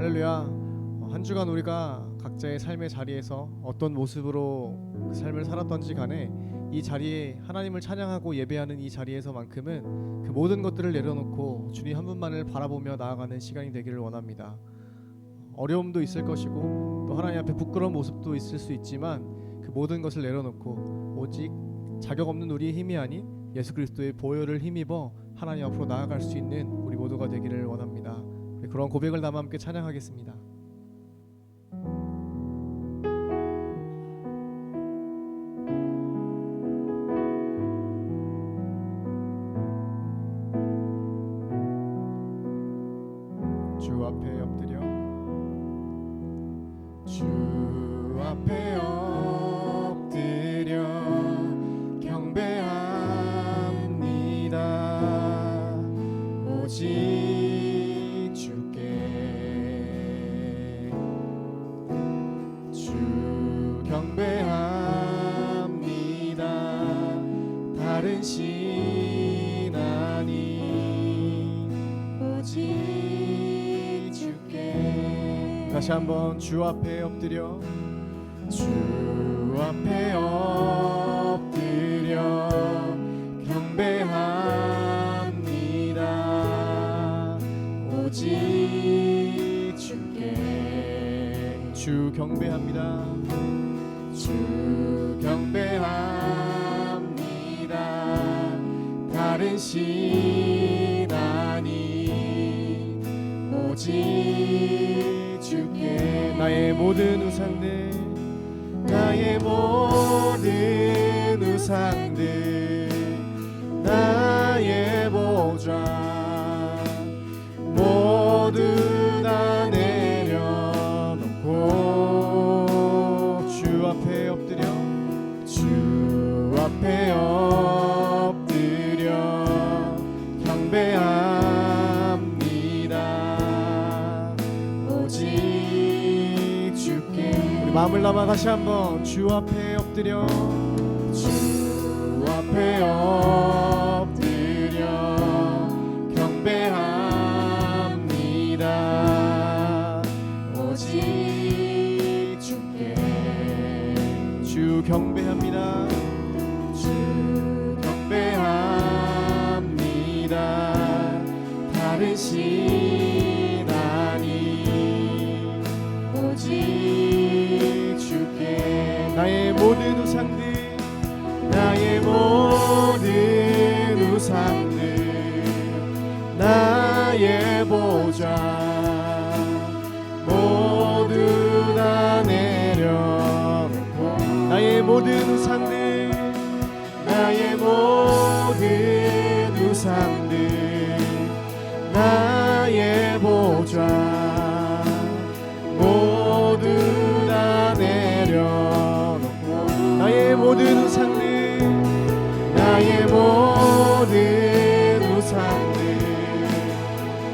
할렐루야. 어, 한 주간 우리가 각자의 삶의 자리에서 어떤 모습으로 그 삶을 살았던지 간에 이 자리에 하나님을 찬양하고 예배하는 이 자리에서만큼은 그 모든 것들을 내려놓고 주님 한 분만을 바라보며 나아가는 시간이 되기를 원합니다. 어려움도 있을 것이고 또 하나님 앞에 부끄러운 모습도 있을 수 있지만 그 모든 것을 내려놓고 오직 자격 없는 우리의 힘이 아닌 예수 그리스도의 보혈을 힘입어 하나님 앞으로 나아갈 수 있는 우리 모두가 되기를 원합니다. 그런 고백을 담아 함께 찬양하겠습니다. 주 앞에 엎드려 다시 한번 주 앞에 엎드려. 주 앞에 엎드려. 경배합니다. 오직 주께. 주 경배합니다. 주 경배합니다. 다른 신 오직 주께 나의 모든 우상들 나의 모든 우상들 나의 담아 다시 한번 주 앞에 엎드려. 주 앞에 엎드려 모든 우상들 나의 모든 우상들 나의 보좌 모든 우상들 나의 모든 우상들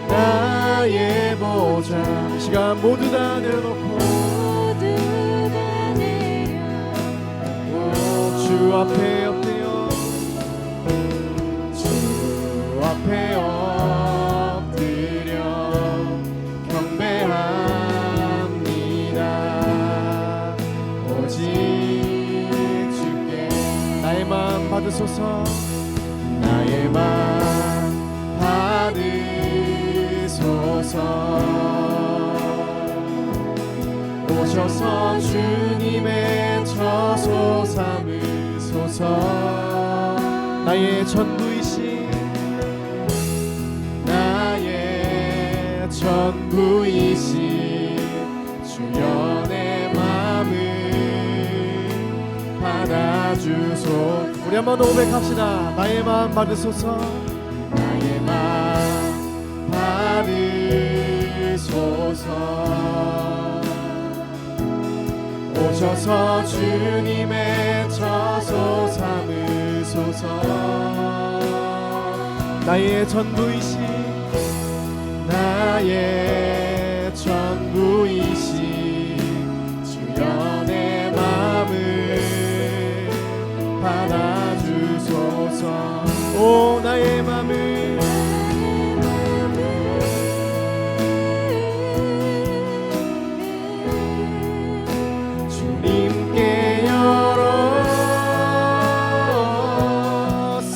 나의 보좌. 이 시간 모두 다 내려놓고 받으소서. 나의 마음 받으소서. 오셔서 주님의 처소 삼으소서. 나의 전부이신 나의 전부이신 받아주소 우리 한번 고백합시다. 나의 마음 받으소서. 나의 마음 받으소서. 오셔서 주님의 처소 삼으소서. 나의 전부이신 나의 전부이신 주소서. 오 나의 맘을. 주님께 열었으니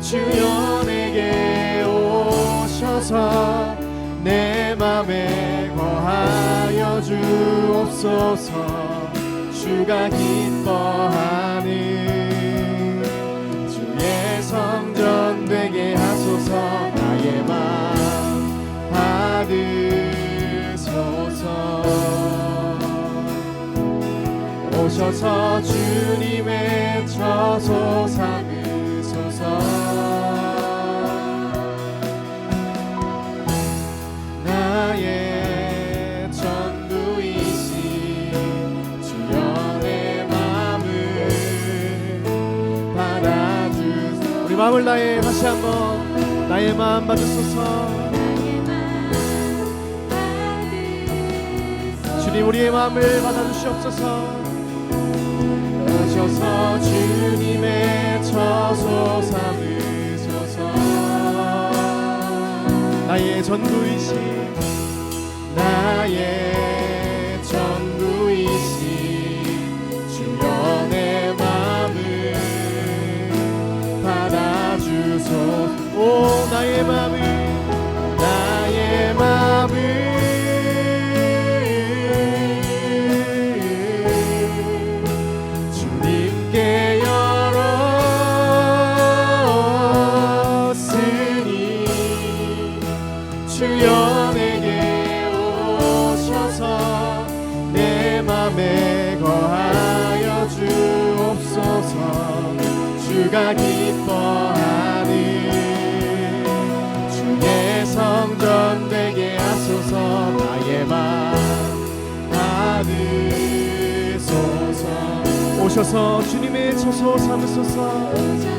주여 내게 오셔서 내 맘에 거하여 주옵소서. 주가 긴 받으소서. 오셔서 주님의 처소 삼으소서. 나의 전부이신 내 마음을 받아주소서. 우리 마음을 나의 다시 한번 나의 마음 받으소서 주님 우리의 마음을 받아주시옵소서. 오셔서 주님의 처소 삼으소서. 나의 전부이신 주여 내게 오셔서 내 맘에 거하여 주옵소서. 주가 기뻐하는 주의 성전 되게 하소서. 나의 맘 받으소서. 오셔서 주님의 처소 삼으소서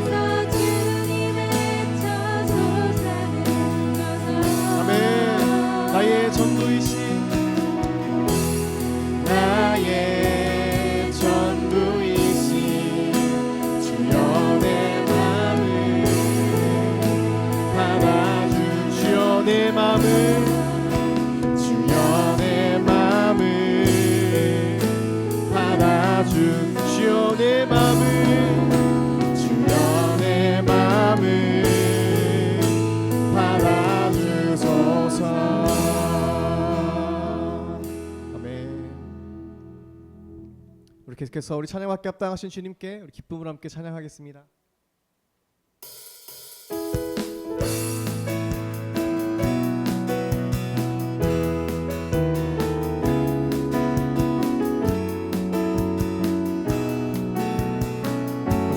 계속해서 우리 찬양받게 합당하신 주님께 우리 기쁨을 함께 찬양하겠습니다.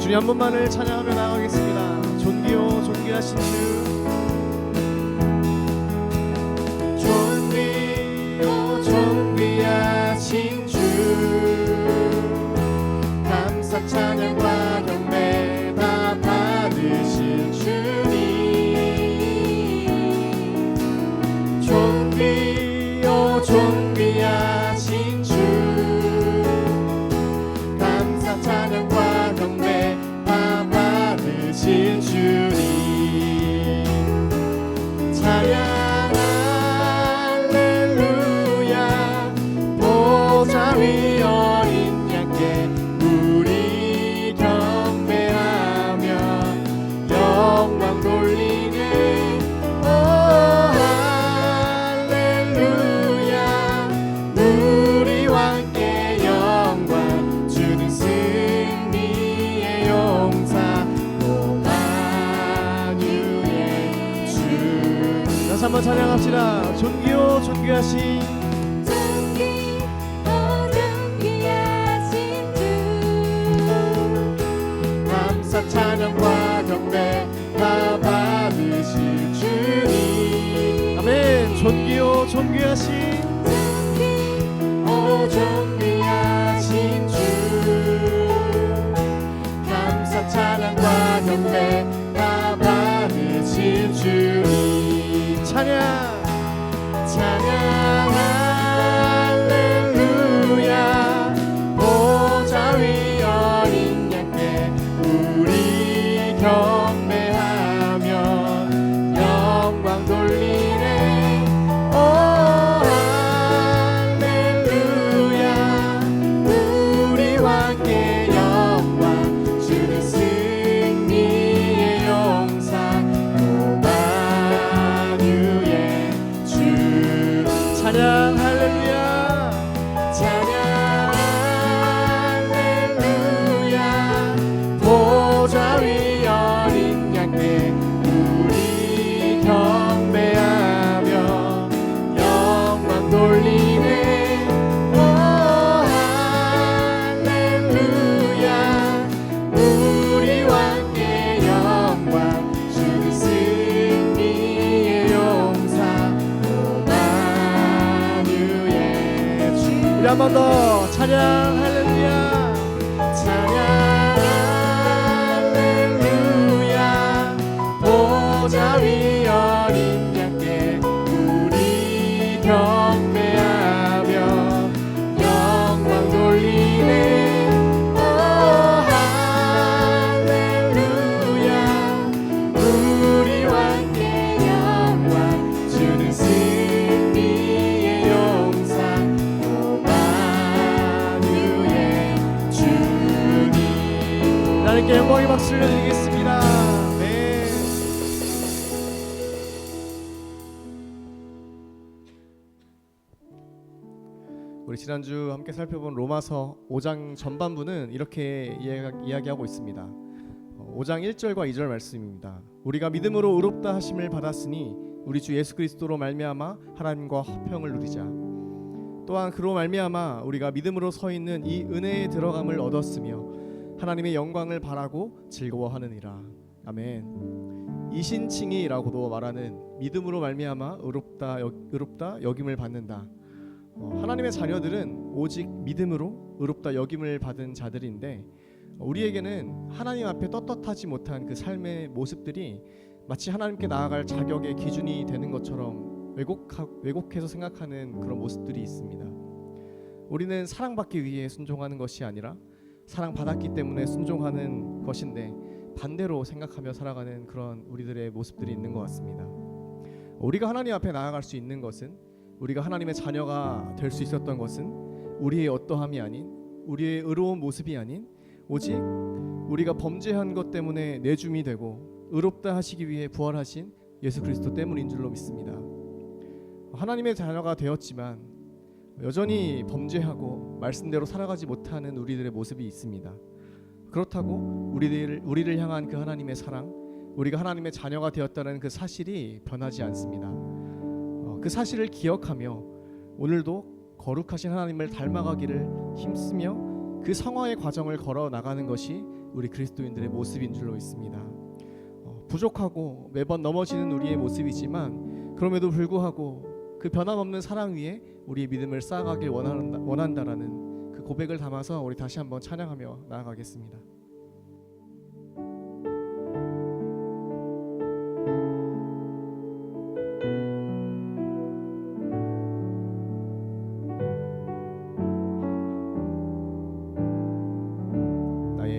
주님 한 번만을 찬양하며 나가겠습니다. 존귀요 존귀하신 주 다시 한번 찬양합시다. 존귀요 존귀하신. 감사 찬양과 경배 다 받으실 주님. 아멘. 존귀요 존귀하신. 오 존귀하신 주. 감사 찬양과 경배 한번 더 찬양 할렐루야. 찬양 할렐루야. 보좌 위 어린 양께 우리 경 주님 하나님께 영광의 박수를 드리겠습니다 네. 우리 지난주 함께 살펴본 로마서 5장 전반부는 이렇게 이야기- 이야기하고 있습니다. 어, 5장 1절과 2절 말씀입니다. 우리가 믿음으로 의롭다 하심을 받았으니 우리 주 예수 그리스도로 말미암아 하나님과 화평을 누리자. 또한 그로 말미암아 우리가 믿음으로 서 있는 이 은혜에 들어감을 얻었으며 하나님의 영광을 바라고 즐거워하느니라. 아멘. 이신칭이라고도 말하는 믿음으로 말미암아 의롭다 여, 의롭다 여김을 받는다. 어, 하나님의 자녀들은 오직 믿음으로 의롭다 여김을 받은 자들인데 어, 우리에게는 하나님 앞에 떳떳하지 못한 그 삶의 모습들이 마치 하나님께 나아갈 자격의 기준이 되는 것처럼 왜곡하, 왜곡해서 생각하는 그런 모습들이 있습니다. 우리는 사랑받기 위해 순종하는 것이 아니라 사랑받았기 때문에 순종하는 것인데 반대로 생각하며 살아가는 그런 우리들의 모습들이 있는 것 같습니다. 우리가 하나님 앞에 나아갈 수 있는 것은 우리가 하나님의 자녀가 될 수 있었던 것은 우리의 어떠함이 아닌 우리의 의로운 모습이 아닌 오직 우리가 범죄한 것 때문에 내줌이 되고 의롭다 하시기 위해 부활하신 예수 그리스도 때문인 줄로 믿습니다. 하나님의 자녀가 되었지만 여전히 범죄하고 말씀대로 살아가지 못하는 우리들의 모습이 있습니다. 그렇다고 우리들 우리를 향한 그 하나님의 사랑, 우리가 하나님의 자녀가 되었다는 그 사실이 변하지 않습니다. 어, 그 사실을 기억하며 오늘도 거룩하신 하나님을 닮아가기를 힘쓰며 그 성화의 과정을 걸어 나가는 것이 우리 그리스도인들의 모습인 줄로 있습니다. 어, 부족하고 매번 넘어지는 우리의 모습이지만 그럼에도 불구하고 그 변함없는 사랑 위에 우리의 믿음을 쌓아가길 원한다, 원한다라는 그 고백을 담아서 우리 다시 한번 찬양하며 나아가겠습니다.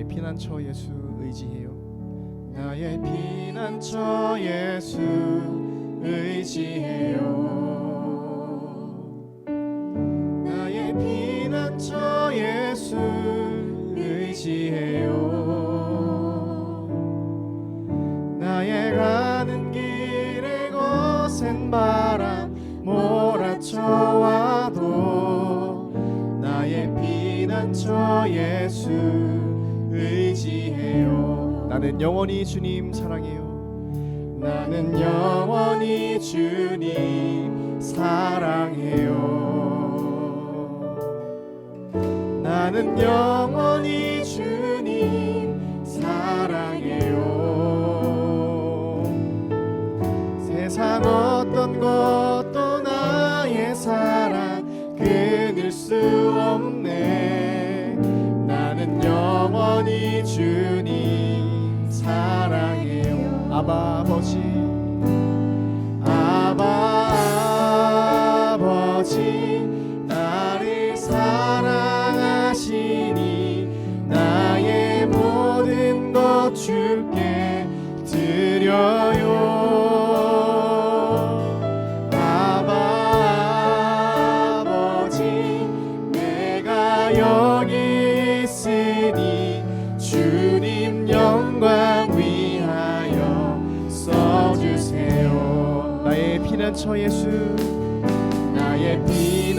피난처 예수 의지해요. 나의 피난처 예수 의지해요 피난처 예수 의지해요 나는 영원히 주님 사랑해요. 나는 영원히 주님 사랑해요. 나는 영원히 주님 사랑해요. 세상 어떤 것 아버지 아버지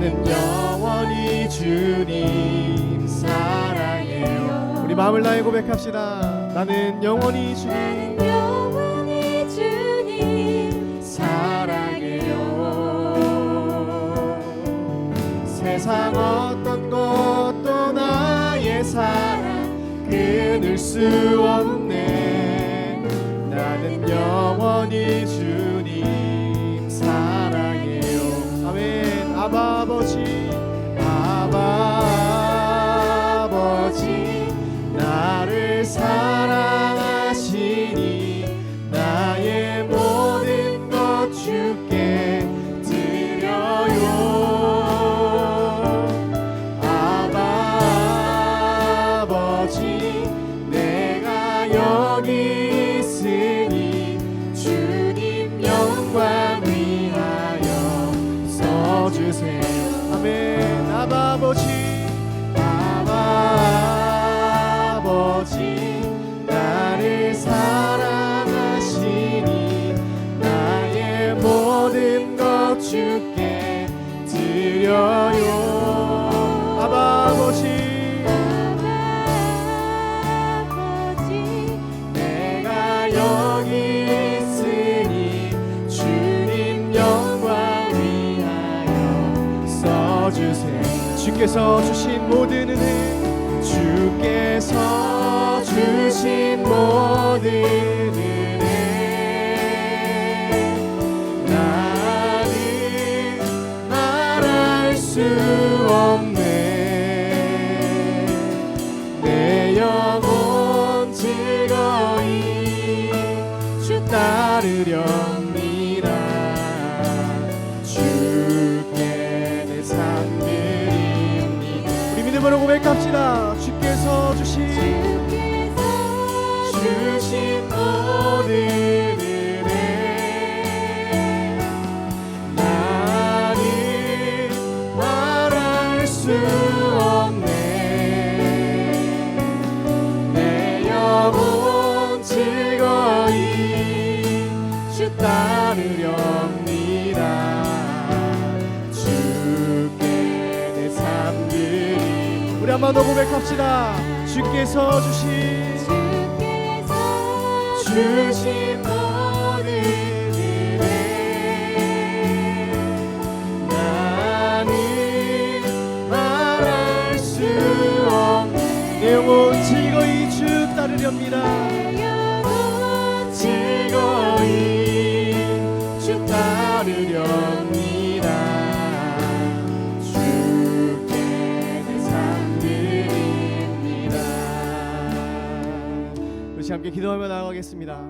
나는 영원히 주님 사랑해요 우리 마음을 다해 고백합시다. 나는 영원히 주님. 나는 영원히 주님 사랑해요. 세상 어떤 것도 나의 사랑 끊을 수 없네. 나는 영원히 주 아버지 아버지 나를 사랑 주께서 주신 모든 은혜 주께서 주신 모든 은혜. 나는 말할 수 없네. 내 영혼 즐거이 주 따르렵 고백합시다 주께서 주신 주께서 주신 모든 우리 한번 더 고백합시다. 주께서 주신 주께서 주신 모든 은혜 나는 말할 수 없네 내 영혼 즐거이 주 따르렵니다 함께 기도하며 나아가겠습니다.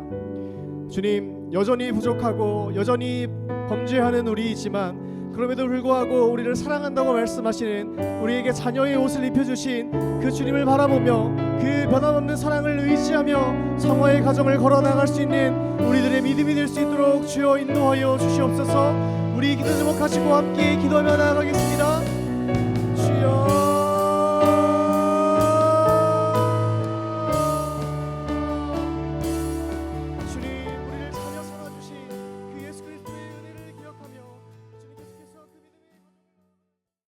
주님, 여전히 부족하고 여전히 범죄하는 우리이지만 그럼에도 불구하고 우리를 사랑한다고 말씀하시는 우리에게 자녀의 옷을 입혀주신 그 주님을 바라보며 그 변함없는 사랑을 의지하며 성화의 가정을 걸어 나갈 수 있는 우리들의 믿음이 될 수 있도록 주여 인도하여 주시옵소서. 우리 기도 제목하시고 함께 기도하며 나아가겠습니다.